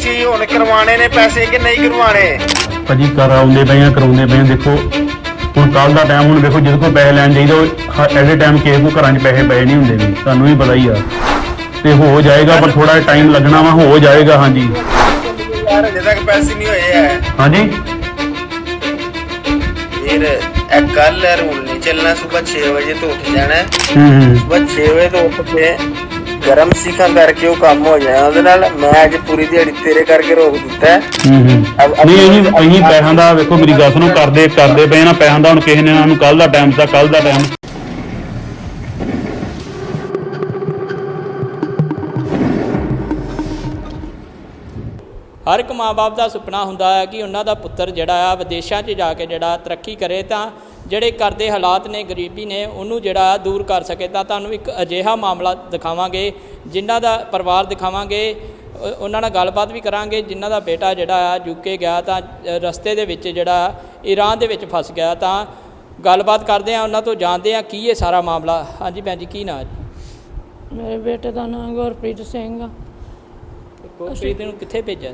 ਸੀ ਹੁਣ ਕਰਵਾਣੇ ਨੇ ਪੈਸੇ ਕਿ ਨਹੀਂ ਕਰਵਾਣੇ ਭਾਜੀ ਕਰਾਉਂਦੇ ਪਏ ਆ ਕਰਾਉਂਦੇ ਪਏ ਆ ਦੇਖੋ। ਹੁਣ ਕੱਲ ਦਾ ਟਾਈਮ ਹੁਣ ਦੇਖੋ ਜਿਹਦੇ ਕੋਲ ਪੈਸੇ ਲੈਣ ਚਾਹੀਦਾ ਉਹ ਐਟ ਟਾਈਮ ਕਿਸੇ ਕੋ ਘਰਾਂ 'ਚ ਪੈਸੇ ਪਏ ਨਹੀਂ ਹੁੰਦੇ ਵੀ ਤੁਹਾਨੂੰ ਵੀ ਪਤਾ ਹੀ ਆ। ਤੇ ਹੋ ਜਾਏਗਾ ਪਰ ਥੋੜਾ ਟਾਈਮ ਲੱਗਣਾ ਵਾ ਹੋ ਜਾਏਗਾ ਹਾਂਜੀ। ਯਾਰ ਅਜੇ ਤੱਕ ਪੈਸੇ ਨਹੀਂ ਹੋਏ ਹੈ ਹਾਂਜੀ? ਫਿਰ ਇਹ ਕੱਲ ਰੂਲ ਨਹੀਂ ਚੱਲਣਾ ਸਵੇਰ 6 ਵਜੇ ਤੋਂ ਉੱਠ ਜਾਣਾ। ਹੈ। ਹੂੰ। ਹੂੰ ਸਵੇਰ 6 ਵਜੇ ਤੋਂ ਉੱਠ ਕੇ ਗਰਮ ਸਿੱਖਾਂ ਕਰਕੇ ਉਹ ਕੰਮ ਹੋ ਜਾਣਾ। ਉਹਦੇ ਨਾਲ ਮੈਂ ਅੱਜ ਪੂਰੀ ਦਿਹਾੜੀ ਤੇਰੇ ਕਰਕੇ ਰੋਕ ਦਿੱਤਾ ਹੈ। ਹੂੰ ਹੂੰ। ਅਬ- ਅਬ- ਨਹੀਂ ਅਸੀਂ ਅਸੀਂ ਪੈਸਿਆਂ ਦਾ ਵੇਖੋ ਮੇਰੀ ਗੱਲ ਸੁਣੋ ਕਰਦੇ ਕਰਦੇ ਪਏ ਨਾ ਪੈਸਿਆਂ ਦਾ ਹੁਣ ਕਿਸੇ ਨੇ ਇਹਨਾਂ ਨੂੰ ਕੱਲ ਦਾ ਟਾਈਮ ਦਿੱਤਾ ਕੱਲ ਦਾ ਟਾਈਮ ਹਰ ਇੱਕ ਮਾਪੇ ਦਾ ਸੁਪਨਾ ਹੁੰਦਾ ਹੈ ਕਿ ਉਹਨਾਂ ਦਾ ਪੁੱਤਰ ਜਿਹੜਾ ਆ ਵਿਦੇਸ਼ਾਂ 'ਚ ਜਾ ਕੇ ਜਿਹੜਾ ਤਰੱਕੀ ਕਰੇ ਤਾਂ ਜਿਹੜੇ ਘਰ ਦੇ ਹਾਲਾਤ ਨੇ, ਗਰੀਬੀ ਨੇ, ਉਹਨੂੰ ਜਿਹੜਾ ਦੂਰ ਕਰ ਸਕੇ ਤਾਂ ਤੁਹਾਨੂੰ ਇੱਕ ਅਜਿਹਾ ਮਾਮਲਾ ਦਿਖਾਵਾਂਗੇ, ਜਿਨ੍ਹਾਂ ਦਾ ਪਰਿਵਾਰ ਦਿਖਾਵਾਂਗੇ ਉਹਨਾਂ ਨਾਲ ਗੱਲਬਾਤ ਵੀ ਕਰਾਂਗੇ, ਜਿਨ੍ਹਾਂ ਦਾ ਬੇਟਾ ਜਿਹੜਾ ਆ ਯੂਕੇ ਗਿਆ ਤਾਂ ਰਸਤੇ ਦੇ ਵਿੱਚ ਜਿਹੜਾ ਈਰਾਨ ਦੇ ਵਿੱਚ ਫਸ ਗਿਆ ਤਾਂ ਗੱਲਬਾਤ ਕਰਦੇ ਆ ਉਹਨਾਂ ਤੋਂ ਜਾਣਦੇ ਆ ਕੀ ਇਹ ਸਾਰਾ ਮਾਮਲਾ। ਹਾਂਜੀ ਭੈਣ ਜੀ, ਕੀ ਨਾਂ ਜੀ? ਮੇਰੇ ਬੇਟੇ ਦਾ ਨਾਮ ਗੁਰਪ੍ਰੀਤ ਸਿੰਘ ਆ। ਗੁਰਪ੍ਰੀਤ ਨੂੰ ਕਿੱਥੇ ਭੇਜਿਆ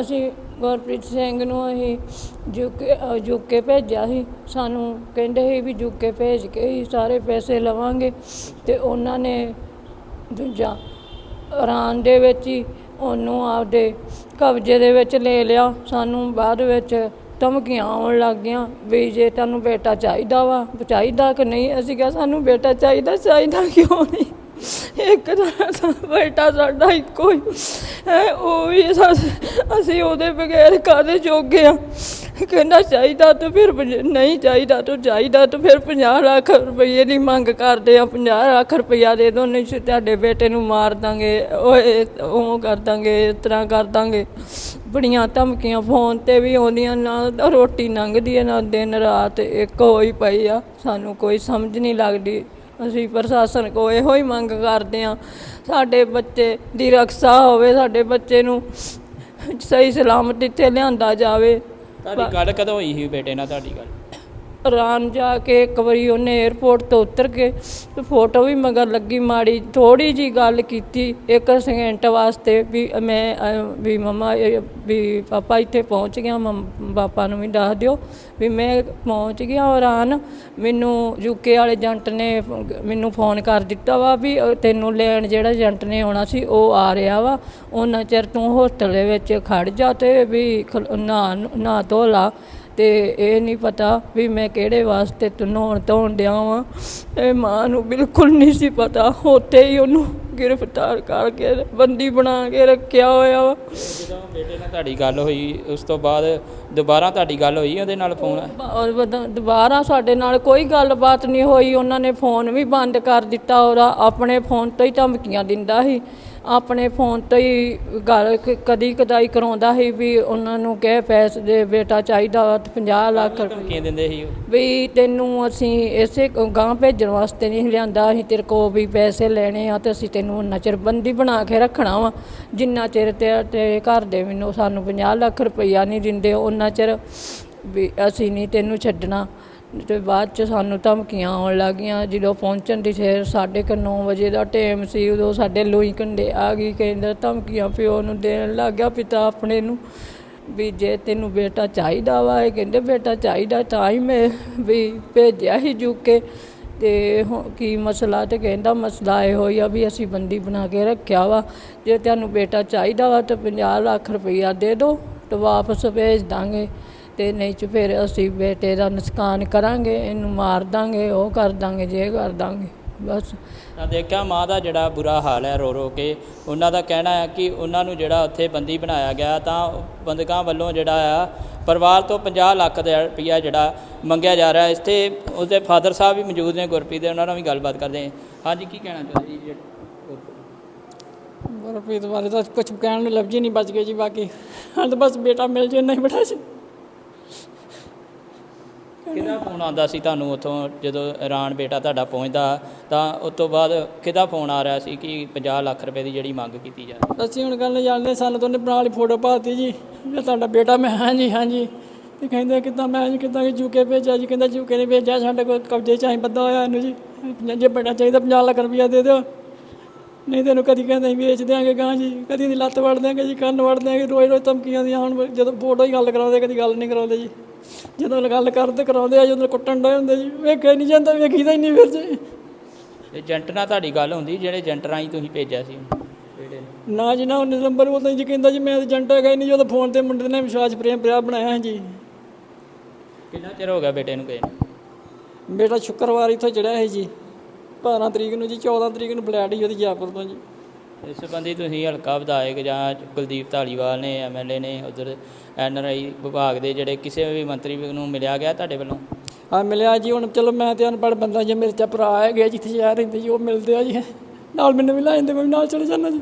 ਅਸੀਂ ਗੁਰਪ੍ਰੀਤ ਸਿੰਘ ਨੂੰ ਅਸੀਂ ਯੂਕੇ ਯੂਕੇ ਭੇਜਿਆ ਸੀ। ਸਾਨੂੰ ਕਹਿੰਦੇ ਸੀ ਵੀ ਯੂਕੇ ਭੇਜ ਕੇ ਹੀ ਸਾਰੇ ਪੈਸੇ ਲਵਾਂਗੇ ਤੇ ਉਹਨਾਂ ਨੇ ਦੂਜਾ ਇਰਾਨ ਦੇ ਵਿੱਚ ਹੀ ਉਹਨੂੰ ਆਪਦੇ ਕਬਜ਼ੇ ਦੇ ਵਿੱਚ ਲੈ ਲਿਆ। ਸਾਨੂੰ ਬਾਅਦ ਵਿੱਚ ਧਮਕੀਆਂ ਆਉਣ ਲੱਗ ਗਈਆਂ ਵੀ ਜੇ ਤੁਹਾਨੂੰ ਬੇਟਾ ਚਾਹੀਦਾ ਵਾ ਚਾਹੀਦਾ ਕਿ ਨਹੀਂ? ਅਸੀਂ ਕਿਹਾ ਸਾਨੂੰ ਬੇਟਾ ਚਾਹੀਦਾ ਚਾਹੀਦਾ ਕਿਉਂ ਨਹੀਂ? ਇੱਕ ਤਰ੍ਹਾਂ ਦਾ ਬੇਟਾ ਸਾਡਾ ਇੱਕੋ ਹੀ। ਹੈ, ਉਹ ਵੀ ਸਾ- ਅਸੀਂ ਉਹਦੇ ਬਗੈਰ ਕਾਹਦੇ ਜੋਗੇ ਆ? ਕਹਿੰਦਾ ਚਾਹੀਦਾ ਤਾਂ ਫਿਰ ਪੰਜ- ਨਹੀਂ ਚਾਹੀਦਾ ਤਾਂ ਚਾਹੀਦਾ ਤਾਂ ਫਿਰ 50 ਲੱਖ ਰੁਪਏ ਦੀ ਮੰਗ ਕਰਦੇ ਆ। 50 ਲੱਖ ਰੁਪਇਆ ਦੇ ਦੋ, ਨਹੀਂ ਤੇ ਤੁਹਾਡੇ ਬੇਟੇ ਨੂੰ ਮਾਰ ਦਾਂਗੇ, ਓਏ, ਉਹ ਕਰ ਦਾਂਗੇ, ਇਸ ਤਰ੍ਹਾਂ ਕਰ ਦਾਂਗੇ। ਬੜੀਆਂ ਧਮਕੀਆਂ, ਫੋਨ ਤੇ ਵੀ ਆਉਂਦੀਆਂ, ਨਾ ਰੋਟੀ ਲੰਘਦੀ ਹੈ, ਨਾ ਦਿਨ ਰਾਤ ਇੱਕ ਹੋਈ ਪਈ ਆ। ਸਾਨੂੰ ਕੋਈ ਸਮਝ ਨਹੀਂ ਲੱਗਦੀ। ਅਸੀਂ ਪ੍ਰਸ਼ਾਸਨ ਕੋ ਇਹੋ ਹੀ ਮੰਗ ਕਰਦੇ ਆ ਸਾਡੇ ਬੱਚੇ ਦੀ ਰੱਖਿਆ ਹੋਵੇ, ਸਾਡੇ ਬੱਚੇ ਨੂੰ ਸਹੀ ਸਲਾਮਤ ਇੱਥੇ ਲਿਆਂਦਾ ਜਾਵੇ। ਤੁਹਾਡੀ ਗੱਲ ਕਦੋਂ ਹੋਈ ਸੀ ਬੇਟੇ ਨਾਲ, ਤੁਹਾਡੀ ਗੱਲ? ਰਾਨ ਜਾ ਕੇ ਇੱਕ ਵਾਰੀ ਉਹਨੇ 에어ਪੋਰਟ ਤੋਂ ਉਤਰ ਕੇ ਤੇ ਫੋਟੋ ਵੀ ਮਗਰ ਲੱਗੀ, ਮਾੜੀ ਥੋੜੀ ਜੀ ਗੱਲ ਕੀਤੀ, ਇੱਕ ਸਕਿੰਟ ਵਾਸਤੇ ਵੀ ਮੈਂ ਵੀ ਮਮਾ ਵੀ ਪਾਪਾ ਇੱਥੇ ਪਹੁੰਚ ਗਿਆ, ਮੰਮ- ਪਾਪਾ ਨੂੰ ਵੀ ਦੱਸ ਦਿਓ ਵੀ ਮੈਂ ਪਹੁੰਚ ਗਿਆ ਰਾਨ, ਮੈਨੂੰ ਯੂਕੇ ਵਾਲੇ ਏਜੰਟ ਨੇ ਮੈਨੂੰ ਫੋਨ ਕਰ ਦਿੱਤਾ ਵਾ ਵੀ ਤੈਨੂੰ ਲੈਣ ਜਿਹੜਾ ਏਜੰਟ ਨੇ ਆਉਣਾ ਸੀ ਉਹ ਆ ਰਿਹਾ ਵਾ ਉਹਨਾਂ ਚਿਰ ਤੂੰ ਹੋਸਟਲ ਦੇ ਵਿੱਚ ਖੜ ਜਾ ਤੇ ਵੀ ਖਲ- ਨਹਾ ਨਹਾ ਧੋ ਲਾ ਤੇ ਇਹ ਨਹੀਂ ਪਤਾ ਵੀ ਮੈਂ ਕਿਹੜੇ ਵਾਸਤੇ ਨਹਾਉਣ ਧੋਣ ਡਿਆ ਵਾਂ। ਇਹ ਮਾਂ ਨੂੰ ਬਿਲਕੁਲ ਨਹੀਂ ਸੀ ਪਤਾ। ਉੱਥੇ ਹੀ ਉਹਨੂੰ ਗ੍ਰਿਫਤਾਰ ਕਰਕੇ ਬੰਦੀ ਬਣਾ ਕੇ ਰੱਖਿਆ ਹੋਇਆ ਵਾ। ਜਦੋਂ ਬੇਟੇ ਨਾਲ ਤੁਹਾਡੀ ਗੱਲ ਹੋਈ ਉਸ ਤੋਂ ਬਾਅਦ ਦੁਬਾਰਾ ਤੁਹਾਡੀ ਗੱਲ ਹੋਈ ਉਹਦੇ ਨਾਲ ਫੋਨ? ਔਰ ਵਦ- ਦੁਬਾਰਾ ਸਾਡੇ ਨਾਲ ਕੋਈ ਗੱਲਬਾਤ ਨਹੀਂ ਹੋਈ। ਉਹਨਾਂ ਨੇ ਫੋਨ ਵੀ ਬੰਦ ਕਰ ਦਿੱਤਾ। ਉਹਦਾ ਆਪਣੇ ਫੋਨ ਤੋਂ ਹੀ ਧਮਕੀਆਂ ਦਿੰਦਾ ਸੀ। ਆਪਣੇ ਫੋਨ ਤੋਂ ਹੀ ਗੱਲ ਕ- ਕਦੀ ਕਦਾਈ ਕਰਾਉਂਦਾ ਸੀ ਵੀ ਉਹਨਾਂ ਨੂੰ ਕਹੇ ਪੈਸੇ ਦੇ ਬੇਟਾ ਚਾਹੀਦਾ ਵਾ ਤੇ 50 ਲੱਖ ਰੁਪਏ। ਧਮਕੀਆਂ ਦਿੰਦੇ ਸੀ ਉਹ। ਵੀ ਤੈਨੂੰ ਅਸੀਂ ਇਸੇ ਗਾਂ ਭੇਜਣ ਵਾਸਤੇ ਨਹੀਂ ਲਿਆਂਦਾ ਅਸੀਂ ਤੇਰੇ ਕੋਲ ਵੀ ਪੈਸੇ ਲੈਣੇ ਆ ਤੇ ਅਸੀਂ ਤੈਨੂੰ ਉਨਾ ਚਿਰ ਬੰਦੀ ਬਣਾ ਕੇ ਰੱਖਣਾ ਵਾ। ਜਿੰਨਾ ਚਿਰ ਤੇ ਤੇਰੇ ਘਰ ਦੇ ਮੈਨੂੰ ਸਾਨੂੰ 50 ਲੱਖ ਰੁਪਈਆ ਨਹੀਂ ਦਿੰਦੇ ਉਹਨਾਂ ਚਿਰ ਵੀ ਅਸੀਂ ਨਹੀਂ ਤੈਨੂੰ ਛੱਡਣਾ। ਤੇ ਬਾਅਦ ਚ ਸਾਨੂੰ ਧਮਕੀਆਂ ਆਉਣ ਲੱਗੀਆਂ। ਜਦੋਂ ਪਹੁੰਚਣ ਦੀ ਫੇਰ ਸਾਢੇ ਕੁ ਨੌ ਵਜੇ ਦਾ ਟਾਈਮ ਸੀ, ਉਦੋਂ ਸਾਡੇ ਲੋਈ ਕੰਡੇ ਆ ਗਈ। ਕਹਿੰਦਾ, ਧਮਕੀਆਂ ਪਿਓ ਨੂੰ ਦੇਣ ਲੱਗ ਗਿਆ, ਪਿਤਾ ਆਪਣੇ ਨੂੰ ਵੀ ਜੇ ਤੈਨੂੰ ਬੇਟਾ ਚਾਹੀਦਾ ਵਾ। ਇਹ ਕਹਿੰਦੇ, ਬੇਟਾ ਚਾਹੀਦਾ ਤਾਂ ਹੀ ਮੈਂ ਵੀ ਭੇਜਿਆ ਸੀ ਜੂਕੇ। ਤੇ ਹੁਣ ਕੀ ਮਸਲਾ? ਤੇ ਕਹਿੰਦਾ, ਮਸਲਾ ਇਹ ਹੋਈ ਆ ਵੀ ਅਸੀਂ ਬੰਦੀ ਬਣਾ ਕੇ ਰੱਖਿਆ ਵਾ। ਜੇ ਤੁਹਾਨੂੰ ਬੇਟਾ ਚਾਹੀਦਾ ਵਾ ਤਾਂ 50 ਲੱਖ ਰੁਪਈਆ ਦੇ ਦਿਓ, ਤੇ ਵਾਪਸ ਭੇਜ ਦਾਂਗੇ। ਤੇ ਨਹੀਂ ਚ ਫਿਰ ਅਸੀਂ ਬੇਟੇ ਦਾ ਨੁਕਸਾਨ ਕਰਾਂਗੇ ਇਹਨੂੰ ਮਾਰ ਦਾਂਗੇ ਉਹ ਕਰ ਦਾਂਗੇ ਜੇ ਕਰ ਦਾਂਗੇ ਬਸ। ਤਾਂ ਦੇਖਿਆ ਮਾਂ ਦਾ ਜਿਹੜਾ ਬੁਰਾ ਹਾਲ ਹੈ ਰੋ ਰੋ ਕੇ ਉਹਨਾਂ ਦਾ ਕਹਿਣਾ ਹੈ ਕਿ ਉਹਨਾਂ ਨੂੰ ਜਿਹੜਾ ਉੱਥੇ ਬੰਦੀ ਬਣਾਇਆ ਗਿਆ ਤਾਂ ਬੰਦਕਾਂ ਵੱਲੋਂ ਜਿਹੜਾ ਆ ਪਰਿਵਾਰ ਤੋਂ 50 ਲੱਖ ਦਾ ਰੁਪਈਆ ਜਿਹੜਾ ਮੰਗਿਆ ਜਾ ਰਿਹਾ ਇੱਥੇ ਉਹਦੇ ਫਾਦਰ ਸਾਹਿਬ ਵੀ ਮੌਜੂਦ ਨੇ ਗੁਰਪ੍ਰੀਤ ਦੇ ਉਹਨਾਂ ਨਾਲ ਵੀ ਗੱਲਬਾਤ ਕਰਦੇ ਹਾਂ। ਹਾਂਜੀ ਕੀ ਕਹਿਣਾ ਚਾਹੁੰਦੇ ਜੀ? ਗੁਰਪ੍ਰੀਤ ਬਾਰੇ ਤਾਂ ਕੁਝ ਕਹਿਣ ਨੂੰ ਲਫ਼ਜ਼ ਹੀ ਨਹੀਂ ਬਚ ਗਏ ਜੀ ਬਾਕੀ। ਹਾਂ ਤਾਂ ਬਸ ਬੇਟਾ ਮਿਲ ਜੇ ਨਹੀਂ ਬੜਾ ਸੀ ਕਿਹਦਾ ਫੋਨ ਆਉਂਦਾ ਸੀ ਤੁਹਾਨੂੰ ਉੱਥੋਂ ਜਦੋਂ ਇਰਾਨ ਬੇਟਾ ਤੁਹਾਡਾ ਪਹੁੰਚਦਾ? ਤਾਂ ਉਸ ਤੋਂ ਬਾਅਦ ਕਿਹਦਾ ਫੋਨ ਆ ਰਿਹਾ ਸੀ ਕਿ 50 ਲੱਖ ਰੁਪਏ ਦੀ ਜਿਹੜੀ ਮੰਗ ਕੀਤੀ ਜਾ ਰਹੀ ਅਸੀਂ ਹੁਣ ਗੱਲ ਜਾਣਦੇ ਸਾਨੂੰ ਤਾਂ ਬਣਾ ਲਈ ਫੋਟੋ ਪਾਤੀ ਜੀ। ਵੀ ਤੁਹਾਡਾ ਬੇਟਾ ਮੈਂ ਹਾਂ ਜੀ ਹਾਂ ਜੀ ਤੇ ਕਹਿੰਦੇ ਕਿੱਦਾਂ, ਮੈਂ ਜੀ ਕਿੱਦਾਂ ਕਿ ਯੂਕੇ ਭੇਜਿਆ ਜੀ? ਕਹਿੰਦਾ ਯੂਕੇ ਨੇ ਭੇਜਿਆ, ਸਾਡੇ ਕੋਲ ਕਬਜ਼ੇ 'ਚ ਆਈ ਬੱਦਾ ਹੋਇਆ ਇਹਨੂੰ ਜੀ। ਜੇ ਬੇਟਾ ਚਾਹੀਦਾ 50 ਲੱਖ ਰੁਪਇਆ ਦੇ ਦਿਓ। ਨਹੀਂ ਤੈਨੂੰ ਕਦੀ ਕਹਿੰਦੇ ਅਸੀਂ ਵੇਚ ਦਿਆਂਗੇ ਗਾਂ ਜੀ। ਕਦੀ ਦੀ ਲੱਤ ਵੜ ਦਿਆਂਗੇ ਜੀ, ਕੰਨ ਵੜ ਦਿਆਂਗੇ। ਰੋਜ਼ ਰੋਜ਼ ਧਮਕੀਆਂ ਦੀਆਂ ਹੁਣ ਜਦੋਂ ਫੋਟੋ ਹੀ ਗੱਲ ਕਰਾਉਂਦੇ, ਕਦੀ ਗੱਲ ਨਹੀਂ ਕਰਾਉਂਦੇ ਜੀ। ਜਦੋਂ ਗੱਲ ਕਰਦੇ ਕਰਾਉਂਦੇ ਆ ਜਦੋਂ ਕੁੱਟਣ ਡਏ ਹੁੰਦੇ ਜੀ ਵੇਖਿਆ ਨਹੀਂ ਜਾਂਦਾ ਵੇਖੀਦਾ ਹੀ ਨਹੀਂ ਫਿਰ ਜੀ। ਏਜੰਟ ਨਾਲ ਤੁਹਾਡੀ ਗੱਲ ਹੁੰਦੀ ਜਿਹੜੇ ਏਜੰਟ ਰਾਹੀਂ ਤੁਸੀਂ ਭੇਜਿਆ ਸੀ? ਨੂੰ? ਜੀ ਨਾ ਉਹਨੇ ਨੰਬਰ ਉਹ ਤਾਂ ਜੀ ਕਹਿੰਦਾ ਜੀ ਮੈਂ ਏਜੰਟ ਹੈਗਾ ਹੀ ਨਹੀਂ ਜਦੋਂ ਫੋਨ ਤੇ ਮੁੰਡੇ ਨੇ ਵਿਸ਼ਵਾਸ ਪ੍ਰੇਮ ਪਿਆ ਬਣਾਇਆ ਹੈ ਜੀ। ਕਿੰਨਾ ਚਿਰ ਹੋ ਗਿਆ ਬੇਟੇ ਨੂੰ ਗਏ ਨੂੰ? ਬੇਟਾ ਸ਼ੁੱਕਰਵਾਰ ਇੱਥੋਂ ਚੜਿਆ ਹੈ ਜੀ 12 ਤਰੀਕ ਨੂੰ ਜੀ 14 ਤਰੀਕ ਨੂੰ ਬਲੈਡ ਹੀ ਉਹਦੀ ਜਾਪੁਰ ਤੋਂ ਜੀ। ਇਸ ਸੰਬੰਧੀ ਤੁਸੀਂ ਹਲਕਾ ਵਿਧਾਇਕ ਜਾਂ ਕੁਲਦੀਪ ਧਾਲੀਵਾਲ ਨੇ ਐਮਐਲਏ ਨੇ, ਉਧਰ ਐਨਆਰਆਈ ਵਿਭਾਗ ਦੇ ਜਿਹੜੇ ਕਿਸੇ ਵੀ ਮੰਤਰੀ ਨੂੰ ਮਿਲਿਆ ਗਿਆ ਤੁਹਾਡੇ ਵੱਲੋਂ? ਆ ਮਿਲਿਆ ਜੀ, ਹੁਣ ਚਲੋ ਮੈਂ ਤੇ ਅਨਪੜ੍ਹ ਬੰਦਾ ਜੇ, ਮੇਰੇ 'ਚ ਭਰਾ ਹੈਗੇ ਜਿੱਥੇ ਸ਼ਹਿਰ ਰਹਿੰਦੇ ਜੀ, ਉਹ ਮਿਲਦੇ ਆ ਜੀ। ਨਾਲ ਮੈਨੂੰ ਵੀ ਲੈ ਜਾਂਦੇ, ਮੈਂ ਵੀ ਨਾਲ ਚਲੇ ਜਾਂਦਾ ਜੀ।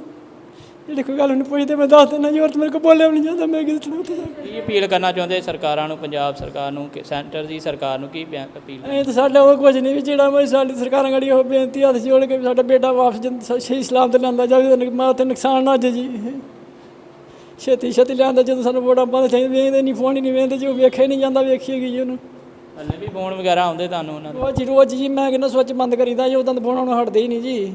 ਜਿਹੜੀ ਕੋਈ ਗੱਲ ਨਹੀਂ ਪੁੱਛਦੇ ਮੈਂ ਦੱਸ ਦਿੰਦਾ ਜੀ ਹੋਰ ਤਾਂ ਮੇਰੇ ਕੋਲ ਬੋਲਿਆ ਵੀ ਨਹੀਂ ਜਾਂਦਾ ਮੈਂ ਕਿਤੇ ਚਲੋ ਉੱਥੇ ਜਾ ਕੇ। ਕੀ ਅਪੀਲ ਕਰਨਾ ਚਾਹੁੰਦੇ ਸਰਕਾਰਾਂ ਨੂੰ ਪੰਜਾਬ ਸਰਕਾਰ ਨੂੰ ਕਿ ਸੈਂਟਰ ਦੀ ਸਰਕਾਰ ਨੂੰ ਕੀ ਬਿਆਨ ਅਪੀਲ? ਇਹ ਤਾਂ ਸਾਡਾ ਉਹ ਕੁਝ ਨਹੀਂ ਵੀ ਜਿਹੜਾ ਮੈਂ ਸਾਡੀ ਸਰਕਾਰਾਂ ਗੜੀ ਉਹ ਬੇਨਤੀ ਹੱਥ ਜੋੜ ਕੇ ਵੀ ਸਾਡਾ ਬੇਟਾ ਵਾਪਸ ਸ- ਸਹੀ ਸਲਾਮ ਤੇ ਲਿਆਂਦਾ ਜਾਵੇ ਤੇ ਮਾਂ ਤੇ ਨੁਕਸਾਨ ਨਾ ਹੋ ਜਾਏ ਜੀ। ਛੇਤੀ ਛੇਤੀ ਲਿਆਂਦਾ ਜਦੋਂ ਸਾਨੂੰ ਵੋਟਾਂ ਪਾਉਂਦੇ ਚਾਹੀਦੇ ਵੇਖਦੇ ਨਹੀਂ ਫੋਨ ਹੀ ਨਹੀਂ ਵੇਖਦੇ ਜੋ ਵੇਖਿਆ ਹੀ ਨਹੀਂ ਜਾਂਦਾ ਵੇਖੀਏ ਜੀ ਉਹਨੂੰ। ਹਲੇ ਵੀ ਫੋਨ ਵਗੈਰਾ ਆਉਂਦੇ ਤੁਹਾਨੂੰ ਉਹਨਾਂ ਦੇ? ਰੋਜ਼ ਜੀ ਰੋਜ਼ ਜੀ ਮੈਂ ਕਹਿੰਦਾ ਸਵਿੱਚ ਬੰਦ ਕਰੀਦਾ ਜੀ ਉਦੋਂ ਤਾਂ ਫੋਨ ਨੂੰ ਹਟਦੇ ਹੀ ਨਹੀਂ ਜੀ।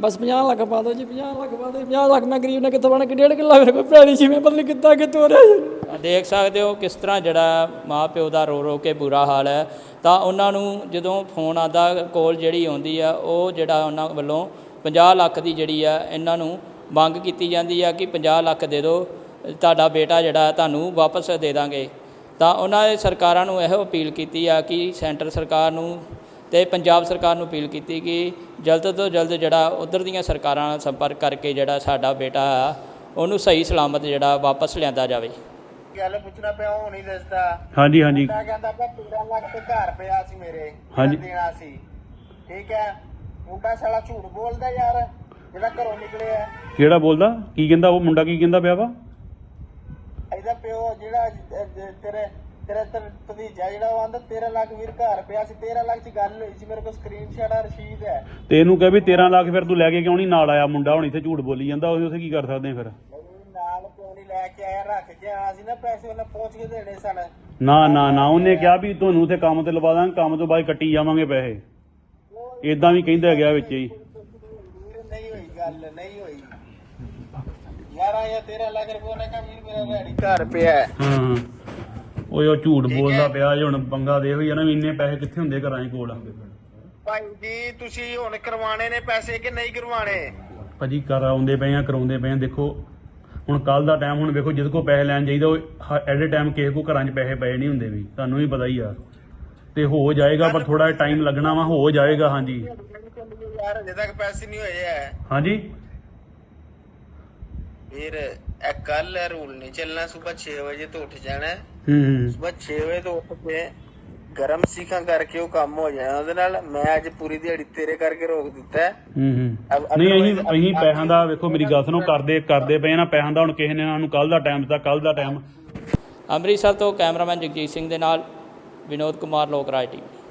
ਬਸ 50 ਲੱਖ ਪਾ ਦਿਓ ਜੀ 50 ਲੱਖ ਪਾ ਦਿਓ 50 ਲੱਖ ਮੈਂ ਗਰੀਬ ਨੇ ਕਿੱਥੋਂ ਬਣ ਕੇ ਡੇਢ ਕਿੱਲਾ ਮੇਰੇ ਕੋਲ ਭੈਣੀ ਸੀ, ਮੈਂ ਪਤਾ ਕਿੱਦਾਂ ਕਿੱਥੋਂ ਰਿਹਾ ਦੇਖ ਸਕਦੇ ਹੋ ਕਿਸ ਤਰ੍ਹਾਂ ਜਿਹੜਾ ਮਾਂ ਪਿਓ ਦਾ ਰੋ ਰੋ ਕੇ ਬੁਰਾ ਹਾਲ ਹੈ। ਤਾਂ ਉਹਨਾਂ ਨੂੰ ਜਦੋਂ ਫੋਨ ਆਉਂਦਾ ਕੋਲ ਜਿਹੜੀ ਆਉਂਦੀ ਆ, ਉਹ ਜਿਹੜਾ ਉਹਨਾਂ ਵੱਲੋਂ 50 ਲੱਖ ਦੀ ਜਿਹੜੀ ਆ, ਇਹਨਾਂ ਨੂੰ ਮੰਗ ਕੀਤੀ ਜਾਂਦੀ ਆ ਕਿ 50 ਲੱਖ ਦੇ ਦਿਓ, ਤੁਹਾਡਾ ਬੇਟਾ ਜਿਹੜਾ ਤੁਹਾਨੂੰ ਵਾਪਸ ਦੇ ਦਾਂਗੇ। ਤਾਂ ਉਹਨਾਂ ਨੇ ਸਰਕਾਰਾਂ ਨੂੰ ਇਹੋ ਅਪੀਲ ਕੀਤੀ ਆ ਕਿ ਸੈਂਟਰ ਸਰਕਾਰ ਨੂੰ ਤੇ ਪੰਜਾਬ ਸਰਕਾਰ ਨੂੰ ਅਪੀਲ ਕੀਤੀ ਕਿ ਜਲਦ ਤੋਂ ਜਲਦ ਜਿਹੜਾ ਉਧਰ ਦੀਆਂ ਸਰਕਾਰਾਂ ਨਾਲ ਸੰਪਰਕ ਕਰਕੇ ਜਿਹੜਾ ਸਾਡਾ ਬੇਟਾ ਉਹਨੂੰ ਸਹੀ ਸਲਾਮਤ ਜਿਹੜਾ ਵਾਪਸ ਲਿਆਂਦਾ ਜਾਵੇ। ਗੱਲ ਪੁੱਛਣਾ ਪਿਆ ਉਹ ਨਹੀਂ ਦੱਸਦਾ। ਹਾਂਜੀ ਹਾਂਜੀ। ਮੈਂ ਕਹਿੰਦਾ ਪਿਆ 13 ਲੱਖ ਤੇ ਘਰ ਪਿਆ ਸੀ ਮੇਰੇ ਹਾਂਜੀ। ਦੇਣਾ ਸੀ। ਠੀਕ ਹੈ ਮੁੰਡਾ ਸਾਲਾ ਝੂਠ ਬੋਲਦਾ ਯਾਰ ਜਿਹੜਾ ਘਰੋਂ ਨਿਕਲਿਆ। ਕਿਹੜਾ ਬੋਲਦਾ? ਕੀ ਕਹਿੰਦਾ ਉਹ ਮੁੰਡਾ ਕੀ ਕਹਿੰਦਾ ਪਿਆ ਵਾ? ਇਹਦਾ ਪਿਓ ਜਿਹੜਾ ਅਹ, ਤੇਰੇ ਤੇਰਾ ਤੇ- ਭਤੀਜਾ ਜਿਹੜਾ ਉਹ ਆਂਦਾ 13 ਲੱਖ ਵੀਰ ਘਰ ਪਿਆ ਸੀ 13 ਲੱਖ ਚ ਗੱਲ ਹੋਈ ਸੀ ਮੇਰੇ ਕੋਲ ਸਕਰੀਨਸ਼ਾਟ ਆ ਰਸ਼ੀਦ ਹੈ ਤੇ ਇਹਨੂੰ ਕਹੇ ਵੀ 13 ਲੱਖ ਫਿਰ ਤੂੰ ਲੈ ਕੇ ਕਿਉਂ ਨਹੀਂ ਨਾਲ ਆਇਆ ਮੁੰਡਾ? ਹੁਣ ਇੱਥੇ ਝੂਠ ਬੋਲੀ ਜਾਂਦਾ ਉਹ ਉਸੇ ਕੀ ਕਰ ਸਕਦੇ ਆ ਫਿਰ? ਨਹੀਂ ਨਾਲ ਕਿਉਂ ਨਹੀਂ ਲੈ ਕੇ ਆਇਆ? ਰੱਖ ਕੇ ਆਇਆ ਸੀ ਨਾ ਪੈਸੇ ਉਹਨੇ ਪਹੁੰਚ ਕੇ ਦੇਣੇ ਸਨ। ਨਾ ਨਾ ਨਾ ਉਹਨੇ ਕਿਹਾ ਵੀ ਤੁਹਾਨੂੰ ਉੱਥੇ ਕੰਮ ਤੇ ਲਵਾ ਦਾਂਗੇ ਕੰਮ ਤੋਂ ਬਾਅਦ ਕੱਟੀ ਜਾਵਾਂਗੇ ਪੈਸੇ। ਇਦਾਂ ਵੀ ਕਹਿੰਦਾ ਗਿਆ ਵਿੱਚ ਹੀ। ਨਹੀਂ ਹੋਈ ਗੱਲ ਨਹੀਂ ਹੋਈ। 11 ਜਾਂ 13 ਲੱਖ ਰੁਪਏ ਉਹਨੇ ਕਹਾ ਵੀਰ ਮੇਰਾ ਘਰ ਪਿਆ। ਹੈ। ਹਾਂ। ਓਏ ਉਹ ਝੂਠ ਬੋਲਦਾ ਪਿਆ ਹੁਣ ਪੰਗਾ ਦੇ ਹੋਈ ਆ ਨਾ ਵੀ ਇੰਨੇ ਪੈਸੇ ਕਿੱਥੇ ਹੁੰਦੇ ਘਰਾਂ ਕੋਲ? ਭਾਈ ਜੀ ਤੁਸੀਂ ਹੁਣ ਕਰਵਾਣੇ ਨੇ ਪੈਸੇ ਕਿ ਨਹੀਂ ਕਰਵਾਣੇ ਭਾਜੀ ਕਰਾਉਂਦੇ ਪਏ ਆ ਕਰਾਉਂਦੇ ਪਏ ਆ ਦੇਖੋ। ਹੁਣ ਕੱਲ ਦਾ ਟਾਈਮ ਹੁਣ ਵੇਖੋ ਜਿਹਦੇ ਕੋਲ ਪੈਸੇ ਲੈਣ ਜਾਈਦਾ ਉਹ ਏ ਟਾਈਮ ਕਿਸੇ ਕੋ ਘਰਾਂ 'ਚ ਪੈਸੇ ਪਏ ਨਹੀਂ ਹੁੰਦੇ ਵੀ। ਤੁਹਾਨੂੰ ਵੀ ਪਤਾ ਹੀ ਆ। ਤੇ ਹੋ ਜਾਏਗਾ ਪਰ ਥੋੜਾ ਜਿਹਾ ਟਾਈਮ ਲੱਗਣਾ ਵਾ ਹੋ ਜਾਏਗਾ ਹਾਂਜੀ। ਯਾਰ ਅਜੇ ਤੱਕ ਪੈਸੇ ਨਹੀਂ ਹੋਏ ਐ। ਹਾਂਜੀ? ਫਿਰ ਇਹ ਕੱਲ ਰੂਲ ਨਹੀਂ ਚੱਲਣਾ ਸਵੇਰ 6 ਵਜੇ ਤੋਂ ਉੱਠ ਜਾਣਾ। ਹੈ। ਹੂੰ। ਹੂੰ ਸਵੇਰ 6 ਵਜੇ ਤੋਂ ਉੱਠ ਕੇ ਗਰਮ ਸਿੱਖਾਂ ਕਰਕੇ ਉਹ ਕੰਮ ਹੋ ਜਾਣਾ। ਉਹਦੇ ਨਾਲ ਮੈਂ ਅੱਜ ਪੂਰੀ ਦਿਹਾੜੀ ਤੇਰੇ ਕਰਕੇ ਰੋਕ ਦਿੱਤਾ ਹੈ। ਹੂੰ ਨਹੀਂ ਅਸੀਂ otherwise ਅਸੀਂ ਪੈਸਿਆਂ ਦਾ ਵੇਖੋ ਮੇਰੀ ਗੱਲ ਸੁਣੋ ਕਰਦੇ ਕਰਦੇ ਪਏ ਨਾ ਪੈਸਿਆਂ ਦਾ ਹੁਣ ਕਿਸੇ ਨੇ ਸਾਨੂੰ ਕੱਲ ਦਾ ਟਾਈਮ ਦਿੱਤਾ ਕੱਲ ਦਾ ਟਾਈਮ ਅੰਮ੍ਰਿਤਸਰ ਤੋਂ ਕੈਮਰਾਮੈਨ ਜਗਜੀਤ ਸਿੰਘ ਦੇ ਨਾਲ ਵਿਨੋਦ ਕੁਮਾਰ ਲੋਕ ਰਾਏ ਟੀਵੀ।